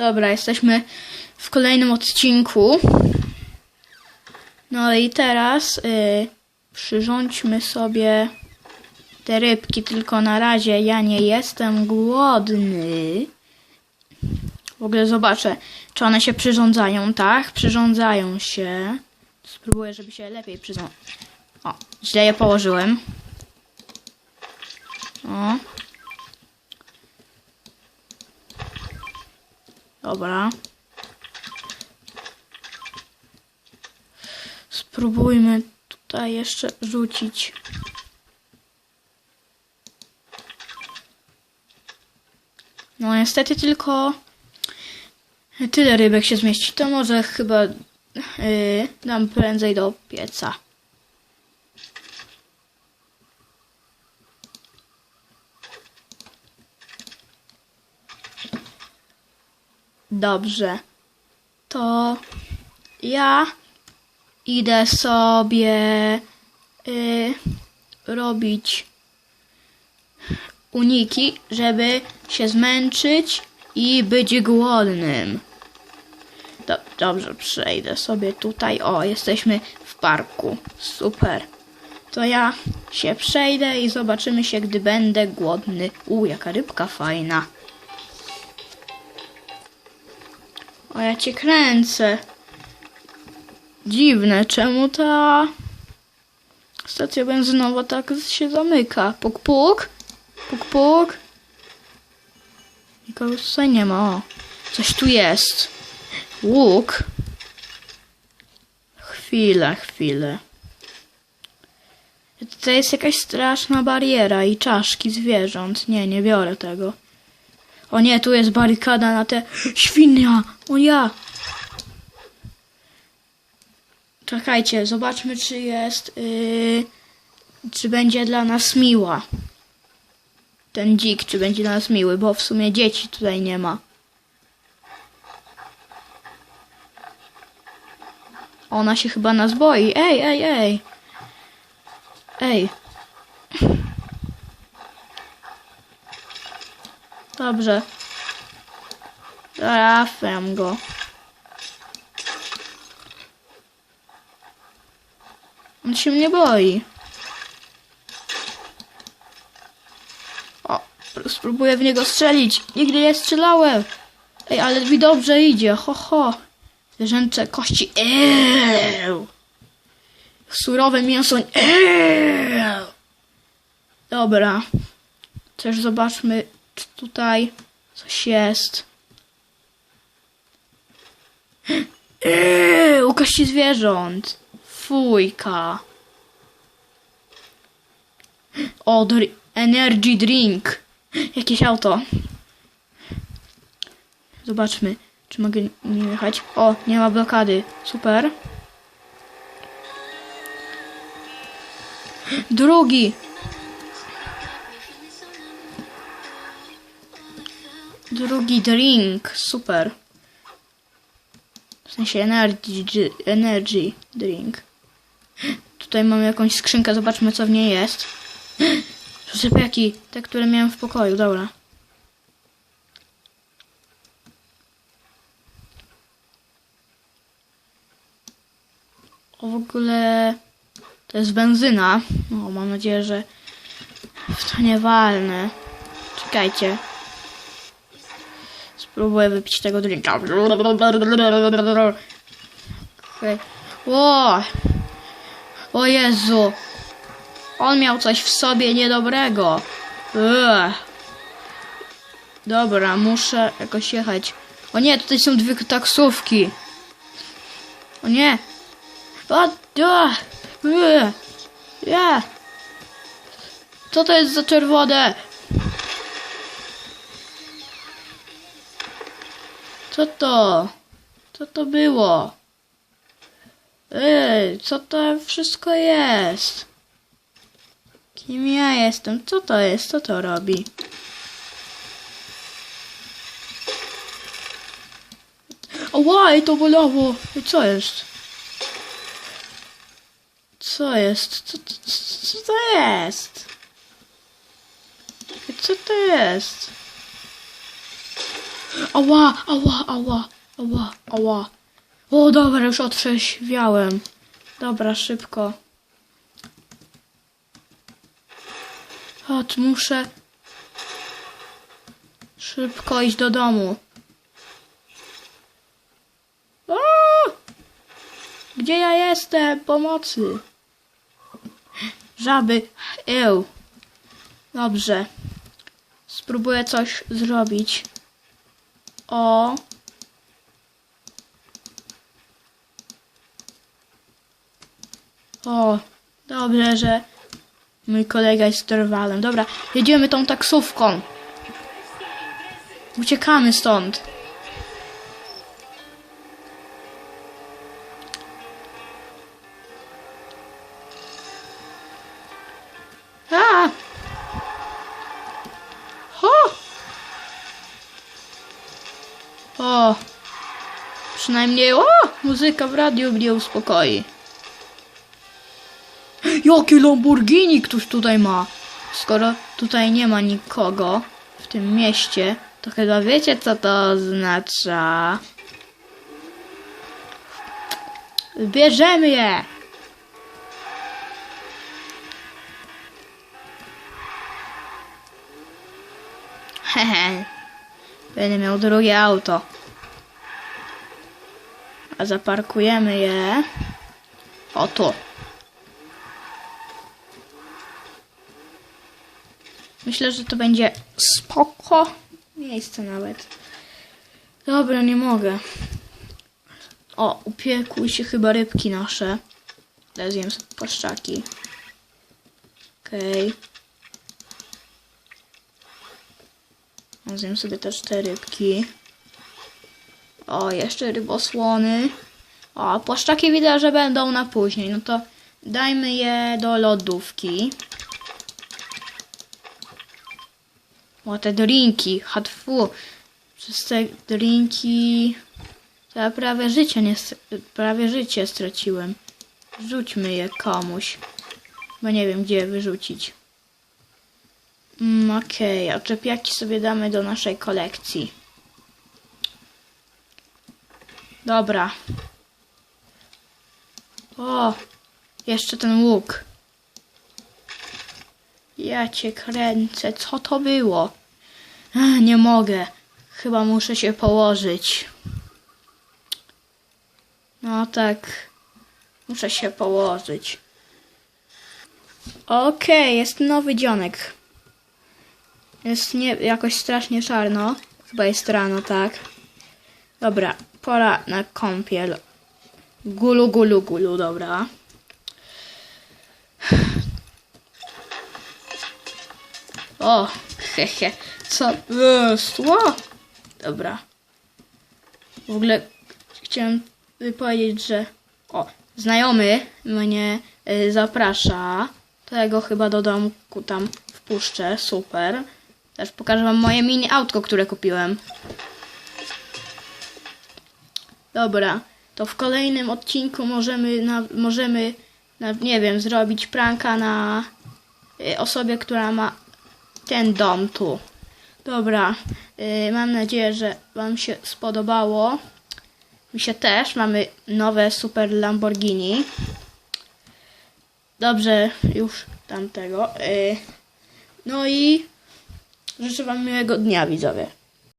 Dobra, jesteśmy w kolejnym odcinku. No i teraz y, przyrządźmy sobie te rybki, tylko na razie ja nie jestem głodny. W ogóle zobaczę, czy one się przyrządzają, tak? Przyrządzają się. Spróbuję, żeby się lepiej przyrządzały. O, źle je położyłem. O. Dobra. Spróbujmy tutaj jeszcze rzucić. No niestety tylko tyle rybek się zmieści. To może chyba yy, dam prędzej do pieca. Dobrze. To ja idę sobie y, robić uniki, żeby się zmęczyć i być głodnym. Do, dobrze, przejdę sobie tutaj. O, jesteśmy w parku. Super. To ja się przejdę i zobaczymy się, gdy będę głodny. U, jaka rybka fajna. O, ja cię kręcę. Dziwne, czemu ta stacja benzynowa tak się zamyka? Puk, puk. Puk, puk. Nikogo tutaj nie ma. O, coś tu jest. Łuk. Chwilę, chwilę. Tutaj jest jakaś straszna bariera i czaszki zwierząt. Nie, nie biorę tego. O nie, tu jest barykada na te... Świnia! O ja! Czekajcie, zobaczmy, czy jest... Yy, czy będzie dla nas miła. Ten dzik, czy będzie dla nas miły, bo w sumie dzieci tutaj nie ma. Ona się chyba nas boi. Ej, ej, ej! Ej! Dobrze. Trafiam go. On się mnie boi. O, spróbuję w niego strzelić. Nigdy nie strzelałem. Ej, ale mi dobrze idzie. Ho, ho. Zwierzęce kości. Eee. Surowe mięso. Eee. Dobra. Też zobaczmy, tutaj coś jest. Eee, zwierząt. Fujka. O, dr- energy drink. Jakieś auto. Zobaczmy, czy mogę nim jechać. O, nie ma blokady. Super. Drugi. Drugi drink. Super. W sensie energy, energy drink. Tutaj mamy jakąś skrzynkę, zobaczmy co w niej jest. Przesypiaki, te, które miałem w pokoju, dobra. O, w ogóle to jest benzyna. O, mam nadzieję, że w to nie walnę. Czekajcie. Spróbuję wypić tego drinka. Okej. O! o Jezu! On miał coś w sobie niedobrego. Dobra, muszę jakoś jechać. O nie, tutaj są dwie taksówki. O nie. O, ja. Co to jest za czerwone? Co to? Co to było? Ej, co to wszystko jest? Kim ja jestem? Co to jest? Co to robi? Łaj, to bolało! Ej, Co jest? Co jest? Co, co, co to jest? Ej, Co to jest? Ała, ała, ała, ała, ała. O, dobra, już otrzeźwiałem. Dobra, szybko. Chodź, muszę szybko iść do domu. Gdzie ja jestem? Pomocy. Żaby. Eł. Dobrze. Spróbuję coś zrobić. O. O. Dobrze, że mój kolega jest drwalem. Dobra, jedziemy tą taksówką. Uciekamy stąd. A! Przynajmniej, o! Muzyka w radiu mnie uspokoi. Jakie Lamborghini ktoś tutaj ma? Skoro tutaj nie ma nikogo w tym mieście, to chyba wiecie co to oznacza. Bierzemy je! Hehe. Będę miał drugie auto. A zaparkujemy je. O tu. Myślę, że to będzie spoko miejsce nawet. Dobra, nie mogę. O, upiekły się chyba rybki nasze. Teraz zjem sobie płaszczaki. Okej. Okay. Zjem sobie też te rybki. O, jeszcze rybosłony. O, płaszczaki widzę, że będą na później. No to dajmy je do lodówki. O, te drinki. Hatfu. Przez te drinki... To ja prawie życie nie... Prawie życie straciłem. Rzućmy je komuś. Bo nie wiem, gdzie je wyrzucić. Mm, Okej, a czepiaki sobie damy do naszej kolekcji. Dobra. O, jeszcze ten łuk. Ja cię kręcę, co to było? Nie mogę. Chyba muszę się położyć. No tak. Muszę się położyć. Okej, jest nowy dzionek. Jest nie, jakoś strasznie czarno. Chyba jest rano, tak? Dobra, pora na kąpiel. Gulu, gulu, gulu, dobra. O, hehe, co jest? Dobra. W ogóle chciałem powiedzieć, że o, znajomy mnie y, zaprasza. To ja go chyba do domku tam wpuszczę. Super. Też pokażę wam moje mini autko, które kupiłem. Dobra, to w kolejnym odcinku możemy, na, możemy na, nie wiem, zrobić pranka na y, osobie, która ma ten dom tu. Dobra, y, mam nadzieję, że Wam się spodobało. Mi się też. Mamy nowe super Lamborghini. Dobrze, już tamtego. Y, no i życzę Wam miłego dnia, widzowie.